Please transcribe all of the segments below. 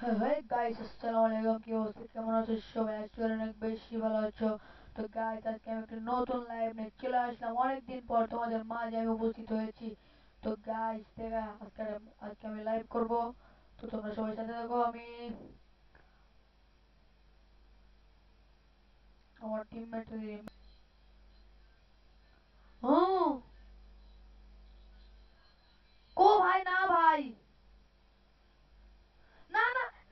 হ্যাঁ গাইস আসসালামু আলাইকুম। কি অবস্থা? কেমন আছো? সবাই আজকে অনেক বেশি ভালো আছো। তো গাইস আজকে আমি একটা নতুন লাইভ নিয়ে চলে আসলাম। অনেকদিন পর তোমাদের মাঝে আমি উপস্থিত হয়েছি। তো গাইস দেখা, আজকে আজকে আমি লাইভ করব। তো তোমরা সবাই সাথে থাকো, আমি আমার টিমমেট কো ভাই, না ভাই?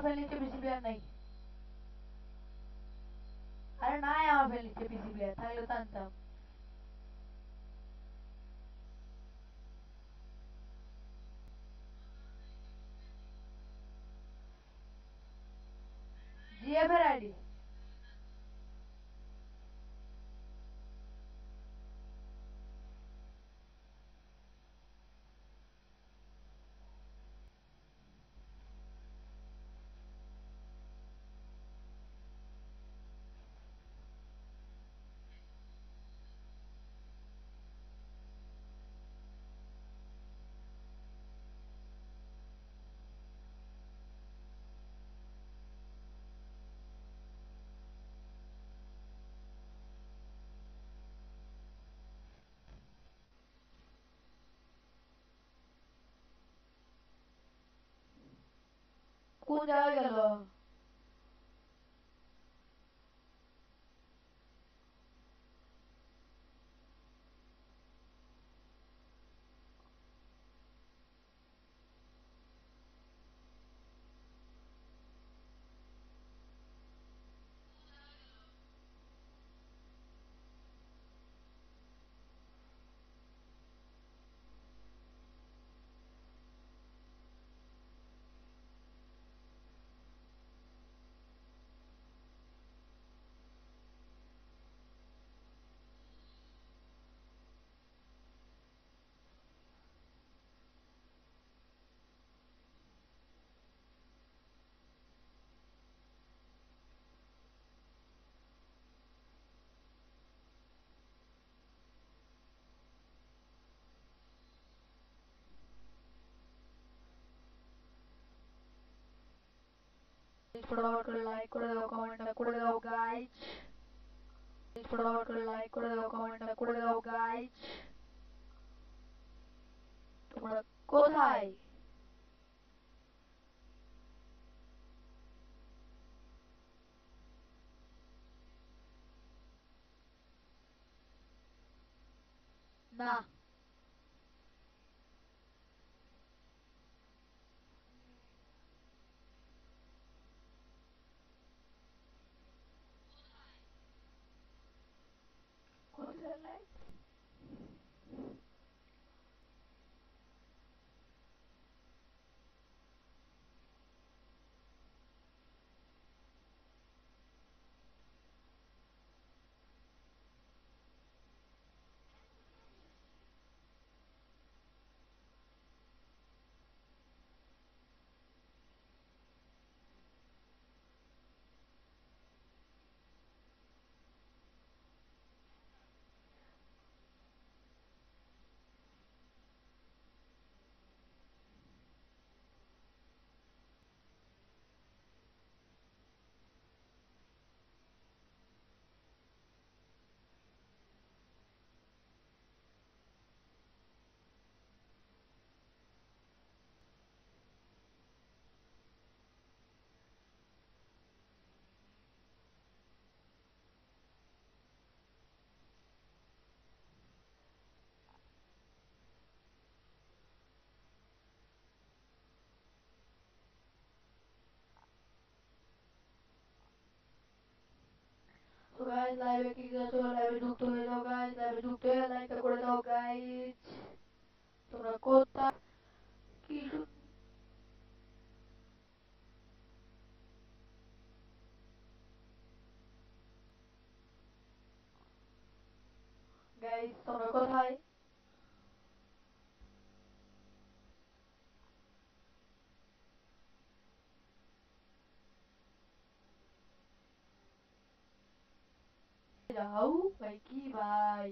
আমার আমার ফ্রেন্ড লিস্টে পিসি প্লেয়ার নাই আরে নাই আমার ফ্রেন্ড লিস্টে পিসি প্লেয়ার থাকলে কোন জায়গায় গেল ফটাফট করে লাইক করে দাও কমেন্টটা করে দাও গাইজ ফটাফট করে লাইক করে দাও কমেন্টটা করে দাও গাইজ তোমরা কোথায় না গাইস লাইভে কি আছো লাইভে যুক্ত হয়ে যাও গাইস লাইভে যুক্ত হয়ে লাইকটা করে দাও গাইস তোমরা কোথা কি গাইস তোমরা কোথায় যাও ভাই কি ভাই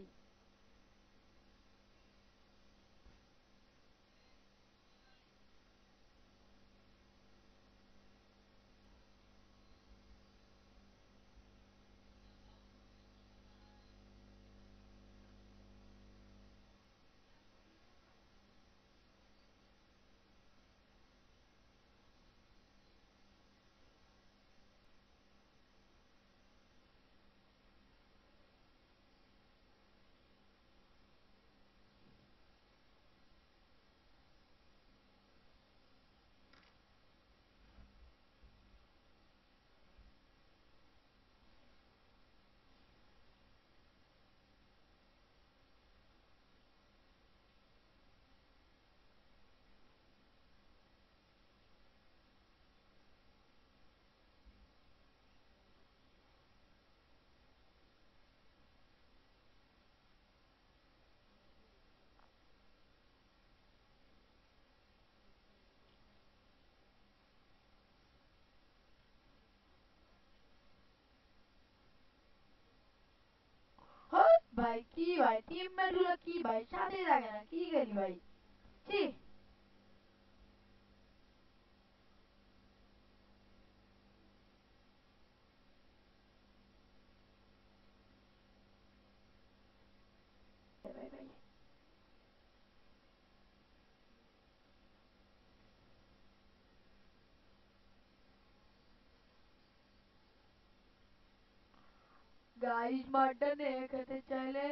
হ্যাঁ ভাই কি ভাই টিমমেটগুলো কি ভাই সাথে থাকে না কি গেলি ভাই ছি ভাই ভাই গাইস মাটনে খেতে চাইলে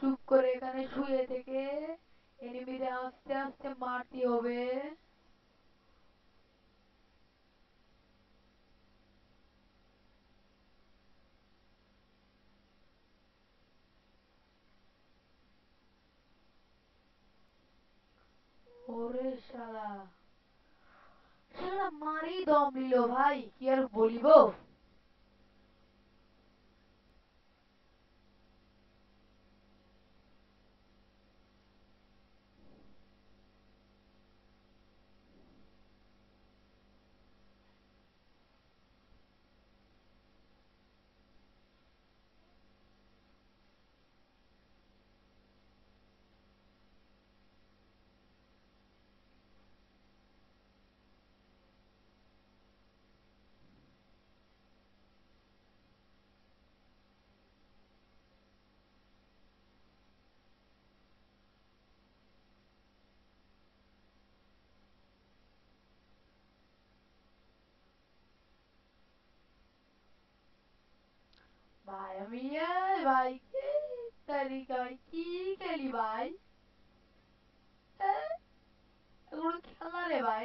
চুপ করে এখানে শুয়ে থেকে এনিমিদের আস্তে আস্তে মারতে হবে। ওরে শালা শালা মারি দম নিল ভাই, কি আর বলিব? এই ভাই কি তারিকা ভাই কি খেলি ভাই এগুলো খেলা রে ভাই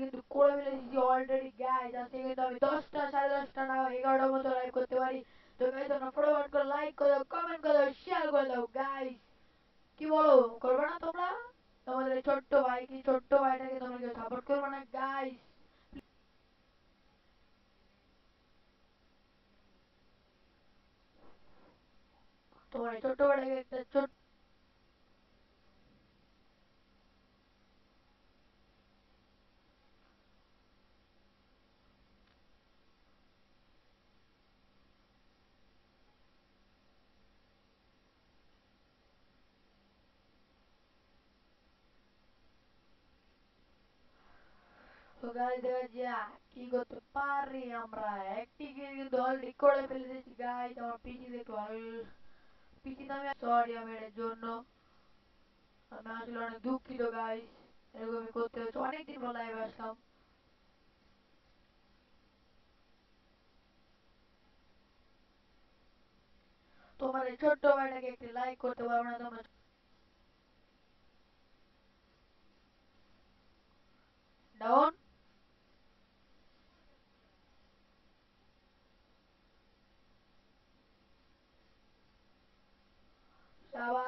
কিন্তু করে ফেলেছি অলরেডি গাইজ আজকে কিন্তু আমি দশটা, সাড়ে দশটা না, এগারোটার মতো লাইভ করতে পারি। তো গাইজ তোমরা ফটোফট করে লাইক করে দাও কমেন্ট করে দাও শেয়ার করে দাও গাইজ কি বলো, করবে না তোমরা? তোমাদের ছোট্ট ভাই কি, ছোট্ট ভাইটাকে তোমরা কেউ সাপোর্ট করবে না গাইজ তোমার ছোট্ট ভাইটাকে একটা ছোট্ট তো গাইজ দেখা যাক কি করতে পারি আমরা একটি কিন্তু অলরেডি করে ফেলেছি গাইজ আমার দেখতে ভালো পিসি আমি সরি আমি এর জন্য আমি আসলে অনেক দুঃখিত গাইজ এরকমই করতে হচ্ছে অনেকদিন পর লাইভে আসলাম তোমার ছোট্ট ভাইটাকে একটি লাইক করতে পারব না তোমরা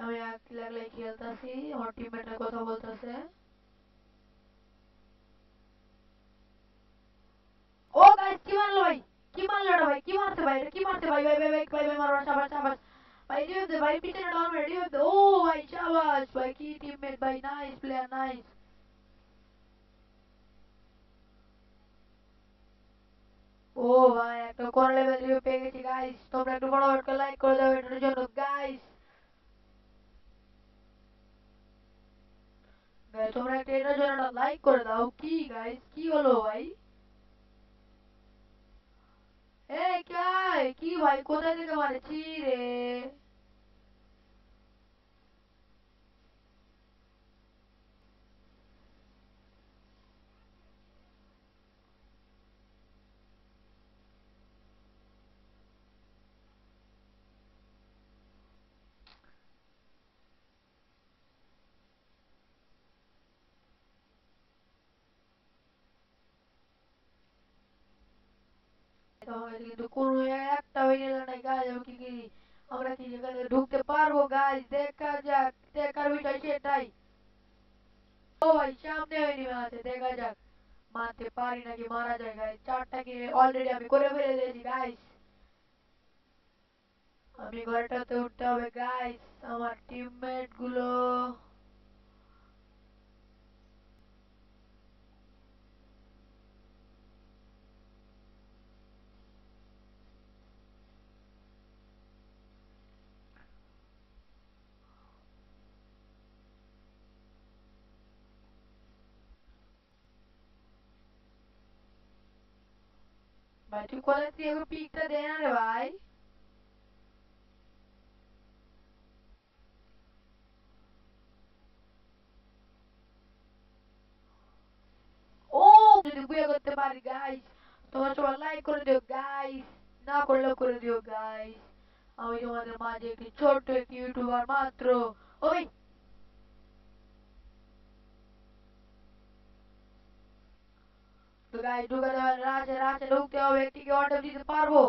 আমি একলা একলাই খেলতেছি আমার টিমমেটের কথা বলতেছে ও গাইস কি মারলো ভাই কি মারলো এটা ভাই কি মারছে ভাই এটা কি মারছে ভাই ভাই ভাই ভাই ভাই ভাই মারো শাবাশ শাবাশ ভাই রিভ দে ভাই পিছনে ডাউন মেরে রিভ দে ও ভাই শাবাশ ভাই কি টিমমেট ভাই নাইস প্লেয়ার নাইস ও ভাই একটা কোন লেভেল রিভিউ পেয়ে গেছি গাইস তোমরা একটু বড় করে লাইক করে দাও এটার জন্য গাইস গাইস তোমরা একটা এটার জন্য লাইক করে দাও। কি গাইস কি হলো ভাই? এ, কে? কি ভাই? কোথায় থেকে মারছি রে। তোমাকে কিন্তু কোনো একটা হয়ে গাছ কি আমরা কি ঢুকতে পারব, গাছ দেখা যাক, দেখার বিষয় সেটাই। সামনে আছে দেখা যাক। পারি নাকি মারা যায় অলরেডি আমি করে ফেলে দিয়েছি, গাইস। আমি ঘরটাতে উঠতে হবে, গাইস। আমার টিমমেটগুলো ভাই তুই কোথা থেকে পিকটা দে না রে ভাই ও যদি বুয়া করতে পারি গাইস তোমরা সবাই লাইক করে দিও গাইস না করলেও করে দিও গাইস আমি তোমাদের মাঝে একটি ছোট্ট একটি ইউটিউবার মাত্র ওই তো গাইস ঢুকাতে হবে রাজে রাজে ঢুকতে হবে একটিকে অর্ডার দিতে পারব ও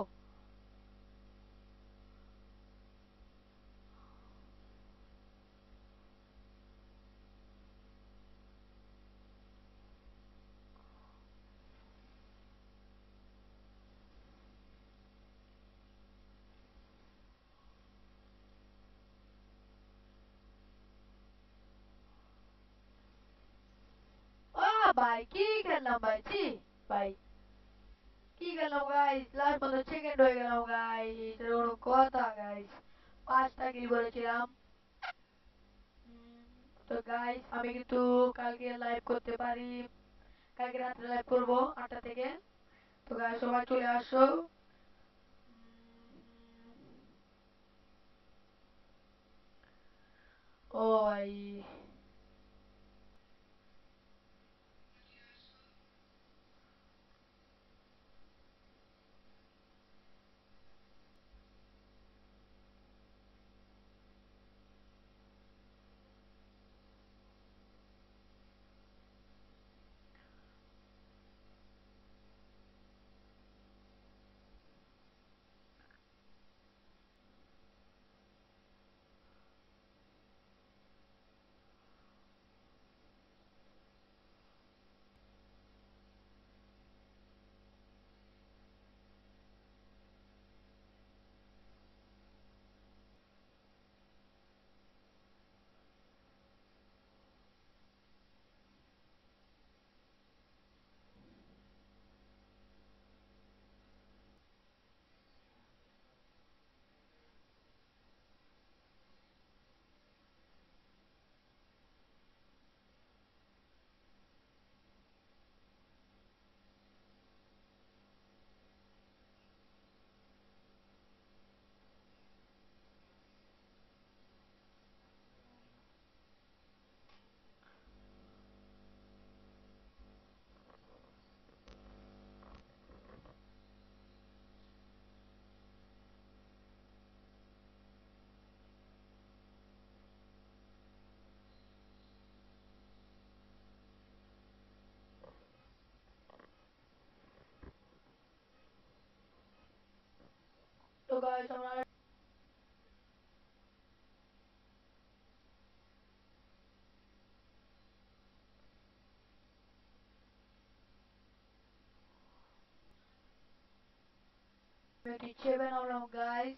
ভাই কি খেললাম ভাই ছি ভাই কি খেললাম গাইস লাস্ট পর্যন্ত সেকেন্ড হয়ে গেলাম গাইস এটা কোনো কথা গাইস পাঁচটা কিল করেছিলাম তো গাইস আমি কিন্তু কালকে লাইভ করতে পারি। কালকে রাত্রে লাইভ করব আটটা থেকে। তো গায়ে সবাই চলে আসো। ও ভাই। sunrise. Ready, chilling around, guys.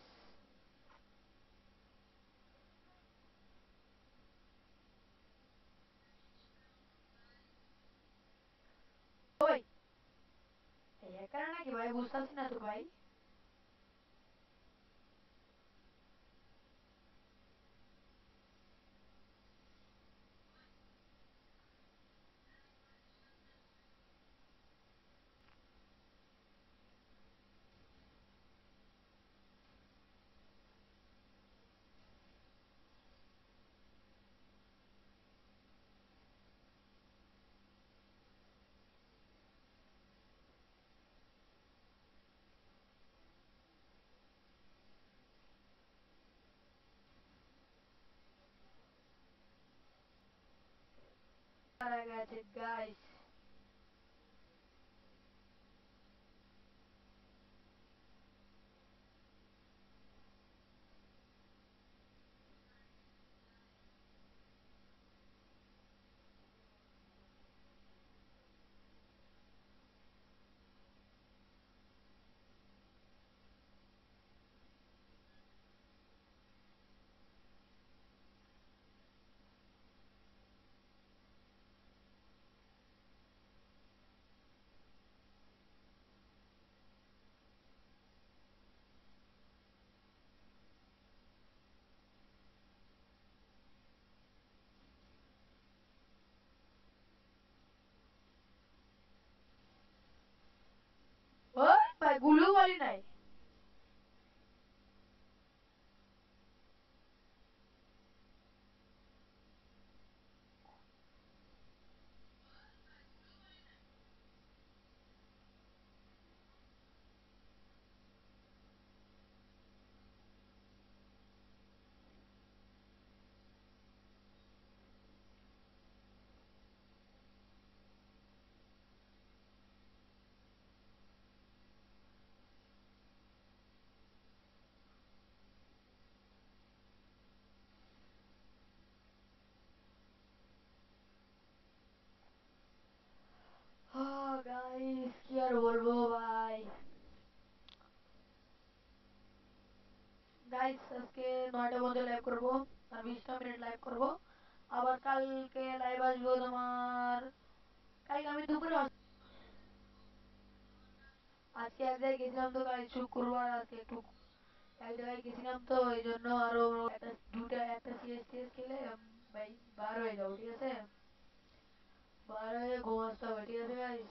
Oi! Ella cara na que vai buscar assinatura. ভাই মারা গেছে গাইস নাই আজকে নয়টা মধ্যে লাইভ করব, আর বিশটা মিনিট লাইভ করব। আবার কালকে লাইভ আসব তোমার, কালকে আমি দুপুরে আজকে এক জায়গায় গেছিলাম তো গাইস শুক্রবার আজকে একটু এক জায়গায় গেছিলাম তো ওই জন্য আরও একটা দুটা একটা সিএস টিএস খেলে ভাই, বার হয়ে যাব, ঠিক আছে? বার হয়ে ঘুম আসতে হবে, ঠিক আছে গাইস